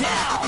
now!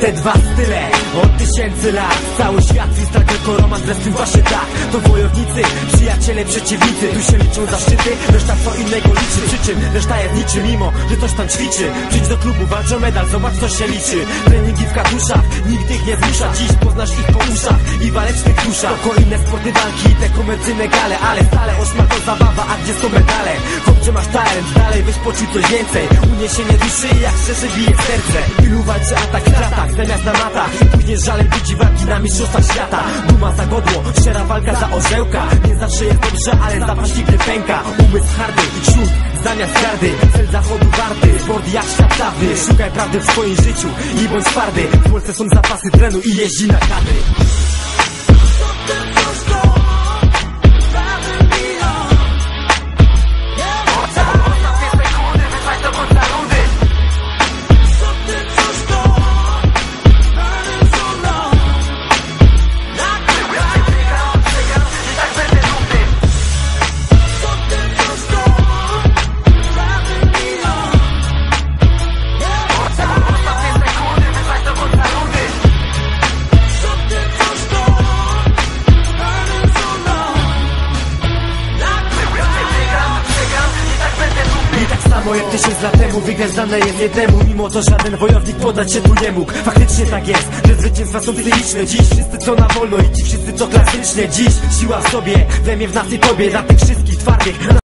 Te dwa style. Od tysięcy lat Cały świat jest tak tylko romans, lecz tym właśnie tak. To wojownicy, przyjaciele, przeciwnicy. Tu się liczą zaszczyty, reszta co innego liczy. Przy czym reszta jest niczy, mimo, że coś tam ćwiczy. Przyjdź do klubu, walcz o medal, zobacz co się liczy. Treningi w katuszach, nikt ich nie zmusza. Dziś poznasz ich po uszach i walecznych duszach. Tylko inne sporty walki, te komercyjne gale Ale stale ośma to zabawa, a gdzie są medale? Chłopcze masz talent, dalej weź poczuj coś więcej. Uniesienie duszy, jak szczerze bije serce. Ilu walczy atak w kratach zamiast na matach później żalem widzi walki na mistrzostwach świata. Duma za godło, szczera walka za orzełka. Nie zawsze jest dobrze, ale zapaść nigdy pęka. Umysł hardy przód zamiast gardy. Cel zachodu warty, sport jak świat dawny. Szukaj prawdy w swoim życiu i bądź twardy. W Polsce są zapasy trenu i jeździ na kadry Jak tysiąc lat temu wygrać dane jest jednemu Mimo to żaden wojownik podać się tu nie mógł. Faktycznie tak jest, że zwycięstwa są psychiczne Dziś wszyscy co na wolno i ci wszyscy co klasycznie. Dziś siła w sobie, we mnie w nas i tobie. Dla tych wszystkich twardych,